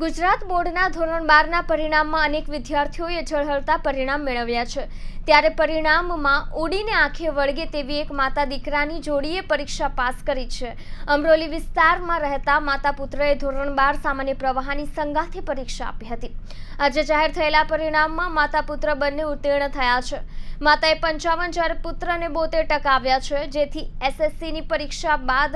ગુજરાત બોર્ડના ધોરણ બારના પરિણામમાં અનેક વિદ્યાર્થીઓએ ઝળહળતા પરિણામ મેળવ્યા છે. ત્યારે પરિણામમાં ઉડીને આંખે વળગે તેવી એક માતા દીકરાની જોડીએ પરીક્ષા પાસ કરી છે. અમરોલી વિસ્તારમાં રહેતા માતા પુત્રએ ધોરણ બાર સામાન્ય પ્રવાહની સંગાથે પરીક્ષા આપી હતી. આજે જાહેર થયેલા પરિણામમાં માતા પુત્ર બંને ઉત્તીર્ણ થયા છે. માતાએ પંચાવન જ્યારે પુત્રને બોતેર ટકા આવ્યા છે, જેથી એસએસસીની પરીક્ષા બાદ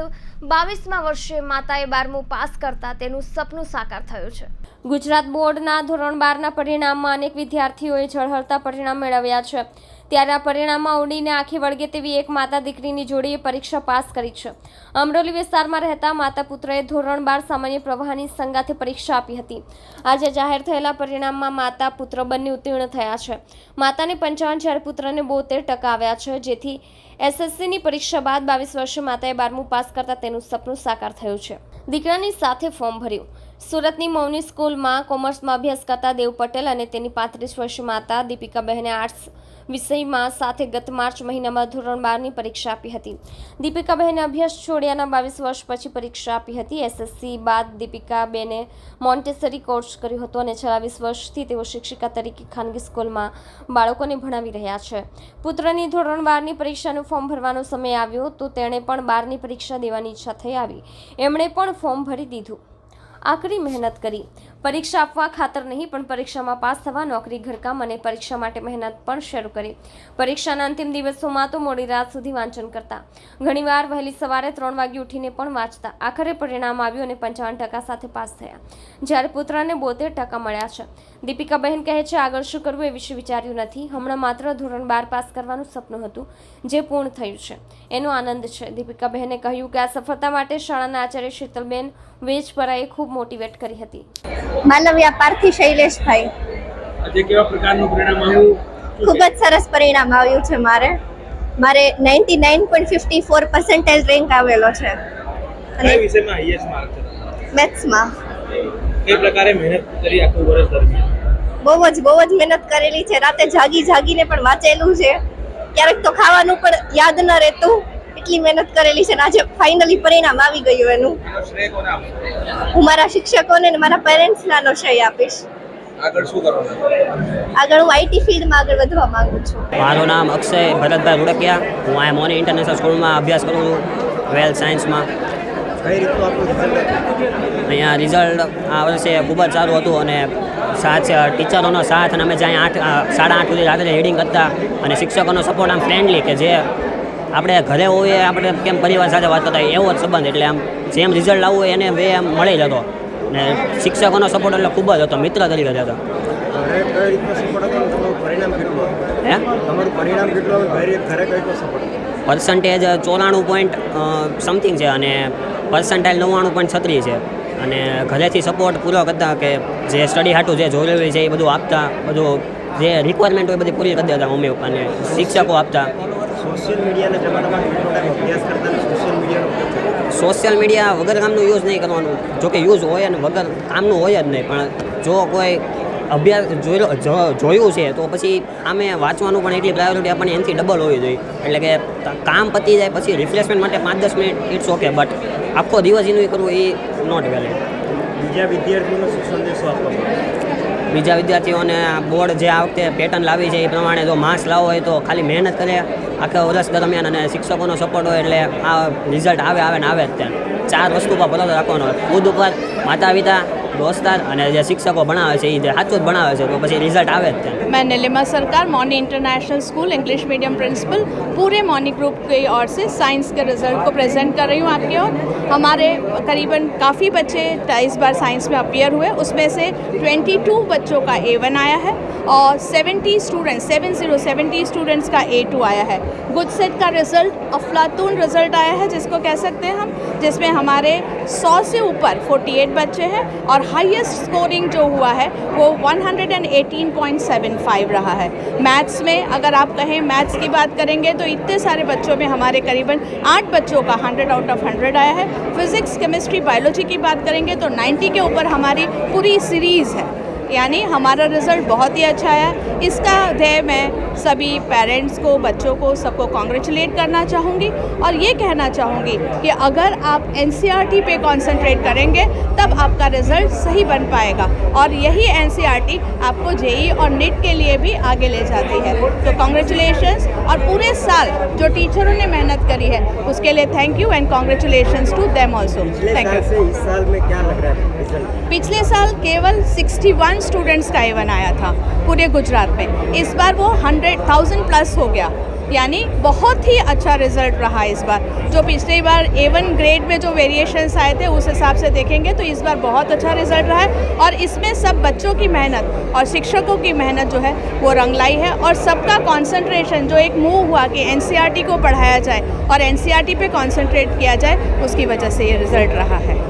બાવીસમા વર્ષે માતાએ બારમું પાસ કરતા તેનું સપનું સાકાર થયું. છે. ગુજરાત બોર્ડના ધોરણ બારના પરિણામમાં અનેક વિદ્યાર્થીઓએ ઝળહળતા પરિણામ મેળવ્યા છે. ત્યારે આ પરિણામમાં ઉડીને આંખે વળગે તેવી એક માતા દીકરીની જોડીએ પરીક્ષા પાસ કરી છે. અમરોલી વિસ્તારમાં રહેતા માતા પુત્રએ ધોરણ બાર સામાન્ય પ્રવાહની સંગાથે પરીક્ષા આપી હતી. આજે જાહેર થયેલા પરિણામમાં માતા પુત્ર બંને ઉત્તીર્ણ થયા છે. માતાને પંચાવન જ્યારે પુત્રને બોતેર ટકા આવ્યા છે, જેથી એસએસસીની પરીક્ષા બાદ બાવીસ વર્ષે માતાએ બારમું પાસ કરતા તેનું સપનું સાકાર થયું છે. દીકરાની સાથે ફોર્મ ભર્યું. સુરતની મૌની સ્કૂલમાં કોમર્સમાં અભ્યાસ કરતા દેવ પટેલ અને તેની પાંત્રીસ વર્ષ માતા દીપિકાબહેને આર્ટ્સ વિષયમાં સાથે ગત માર્ચ મહિનામાં ધોરણ બારની પરીક્ષા આપી હતી. દીપિકાબહેને અભ્યાસ છોડ્યાના બાવીસ વર્ષ પછી પરીક્ષા આપી હતી. એસએસસી બાદ દીપિકાબેને મોન્ટેસરી કોર્સ કર્યો હતો અને છેલ્લા વર્ષથી તેઓ શિક્ષિકા તરીકે ખાનગી સ્કૂલમાં બાળકોને ભણાવી રહ્યા છે. પુત્રની ધોરણ બારની પરીક્ષાનું ફોર્મ ભરવાનો સમય આવ્યો તો તેણે પણ બારની પરીક્ષા દેવાની ઈચ્છા થઈ આવી. એમણે પણ ફોર્મ ભરી દીધું. આકરી મહેનત કરી. પરીક્ષા આપવા ખાતર નહીં, પણ પરીક્ષામાં પાસ થવા નોકરી, ઘરકામ અને પરીક્ષા માટે મહેનત પણ શરૂ કરી. પરીક્ષાના અંતિમ દિવસોમાં તો મોડી રાત સુધી વાંચન કરતા. ઘણીવાર વહેલી સવારે ત્રણ વાગે ઉઠીને પણ વાંચતા. આખરે પરિણામ આવ્યું અને પંચાવન ટકા સાથે પાસ થયા. જ્યારે પુત્રને બોતેર ટકા મળ્યા છે. દીપિકાબહેન કહે છે, આગળ શું કરવું એ વિશે વિચાર્યું નથી. હમણાં માત્ર ધોરણ બાર પાસ કરવાનું સપનું હતું, જે પૂર્ણ થયું છે. એનો આનંદ છે. દીપિકાબહેને કહ્યું કે આ સફળતા માટે શાળાના આચાર્ય શીતલબેન વેજપરાએ ખૂબ મોટિવેટ કરી હતી. માનવ્યા પાર્થી શૈલેષભાઈ. આજે કેવા પ્રકારનું પરિણામ આવ્યું? ખૂબ જ સરસ પરિણામ આવ્યું છે મારે. મારે ninety nine point fifty four percentage rank આવેલો છે. અને વિષયમાં હાઈએસ્ટ માર્ક છે? મેથ્સમાં. કઈ પ્રકારે મહેનત કરી આખું વર્ષ દરમિયાન? બહુ જ બહુ જ મહેનત કરેલી છે. રાતે જાગી જાગીને પણ વાંચેલું છે. ક્યારેક તો ખાવાનું પણ યાદ ન રહેતું. એટલી મહેનત કરેલી છે અને આજે ફાઇનલી પરિણામ આવી ગયું એનું. હું મારા શિક્ષકોને અને મારા પેરેન્ટ્સનાનો શ્રેય આપીશ. આગળ શું કરવાનું? આગળ હું આઈટી ફિલ્ડમાં આગળ વધવા માંગુ છું. મારું નામ અક્ષય ભરતભાઈ રૂડકિયા હું આ મોની ઇન્ટરનેશનલ સ્કૂલમાં અભ્યાસ કરું છું ટ્વેલ્થ સાયન્સમાં અહીંયા રિઝલ્ટ આ વર્ષે ખૂબ જ સારું હતું અને સાથ ટીચરોનો સાથ અને અમે જ્યાં આઠ સાડા આઠ સુધી રાત્રે રીડિંગ કરતા અને શિક્ષકોનો સપોર્ટ આમ ફ્રેન્ડલી કે જે આપણે ઘરે હોઈએ આપણે કેમ પરિવાર સાથે વાત કરતા એવો જ સંબંધ. એટલે આમ જેમ રિઝલ્ટ લાવવું હોય એને વે આમ મળી જતો ને શિક્ષકોનો સપોર્ટ એટલે ખૂબ જ હતો મિત્ર તરીકે જ હતો. પર્સન્ટેજ ચોરાણું પોઈન્ટ સમથિંગ છે અને પર્સન્ટાઇલ નવ્વાણું પોઈન્ટ છત્રીસ છે. અને ઘરેથી સપોર્ટ પૂરો કરતા કે જે સ્ટડી હાટું જે જરૂરી છે એ બધું આપતા બધું જે રિક્વાયરમેન્ટ હોય એ બધી પૂરી કરી દેતા મમ્મી પપ્પાને. શિક્ષકો આપતા. સોશિયલ મીડિયાના જમાનામાં કેટલો અભ્યાસ કરતા સોશિયલ મીડિયાનો સોશિયલ મીડિયા વગર કામનું યુઝ નહીં કરવાનું. જો કે યુઝ હોય અને વગર કામનું હોય જ નહીં, પણ જો કોઈ અભ્યાસ જોયું છે, તો પછી આમે વાંચવાનું પણ એટલી પ્રાયોરિટી આપણને એનાથી ડબલ હોવી જોઈએ. એટલે કે કામ પતી જાય પછી રિફ્રેશમેન્ટ માટે પાંચ દસ મિનિટ ઇટ્સ ઓકે બટ આખો દિવસ એનું કરવું એ નોટ વેલિડ બીજા વિદ્યાર્થીઓને શું સંદેશો આપવા બીજા વિદ્યાર્થીઓને બોર્ડ જે આ વખતે પેટર્ન લાવી છે એ પ્રમાણે જો માર્ક્સ લાવવો હોય તો ખાલી મહેનત કરે. આખા વર્ષ દરમિયાન અને શિક્ષકોનો સપોર્ટ હોય એટલે આ રિઝલ્ટ આવે આવે ને આવે જ ત્યાં. ચાર વસ્તુ પર ભરોસો રાખવાનો હોય. ખુદ ઉપર માતા પિતા દોસ્તાર અને જે શિક્ષકો ભણાવે છે એ જે સાચું જ ભણાવે છે તો પછી રિઝલ્ટ આવે જ ત્યાં मैं Neelima Sarkar Moni international school English medium principal पूरे मॉनी ग्रुप की ओर से साइंस के रिजल्ट को प्रेजेंट कर रही हूँ आपकी ओर हमारे करीबन काफ़ी बच्चे इस बार साइंस में अपियर हुए उसमें से 22 बच्चों का ए वन आया है और 70 students seven zero seventy students का ए टू आया है गुड सेट का रिजल्ट अफलातून रिजल्ट आया है जिसको कह सकते हैं हम जिसमें हमारे 100 से ऊपर 48 बच्चे हैं और हाईएस्ट स्कोरिंग जो हुआ है, वो 118.75 रहा है। मैथ्स में अगर आप कहें मैथ्स की बात करेंगे तो इतने सारे बच्चों में हमारे करीबन आठ बच्चों का 100 आउट ऑफ़ 100 आया है। फिजिक्स केमिस्ट्री बायोलॉजी की बात करेंगे तो 90 के ऊपर हमारी पूरी सीरीज़ है। यानी हमारा रिज़ल्ट बहुत ही अच्छा आया। इसका ध्येय मैं सभी पेरेंट्स को बच्चों को सबको कॉन्ग्रेचुलेट करना चाहूँगी और ये कहना चाहूँगी कि अगर आप एन पे कंसंट्रेट करेंगे तब आपका रिज़ल्ट सही बन पाएगा। और यही एन आपको जेई और नीट के लिए भी आगे ले जाती है। तो कॉन्ग्रेचुलेशंस और पूरे साल जो टीचरों ने मेहनत करी है उसके लिए thank you and congratulations to them also thank you इस साल में क्या लग रहा है? पिछले साल केवल 61 स्टूडेंट्स का एवन आया था, पूरे गुजरात में। इस बार वो हंड्रेड थाउज़ेंड प्लस हो गया। यानी बहुत ही अच्छा रिज़ल्ट रहा इस बार। जो पिछली बार एवन ग्रेड में जो वेरिएशंस आए थे, उस हिसाब से देखेंगे तो इस बार बहुत अच्छा रिज़ल्ट रहा है। और इसमें सब बच्चों की मेहनत और शिक्षकों की मेहनत जो है, वो रंग लाई है। और सबका कंसंट्रेशन जो एक मूव हुआ कि एन को पढ़ाया जाए और एन पे कंसंट्रेट किया जाए, उसकी वजह से ये रिज़ल्ट रहा है।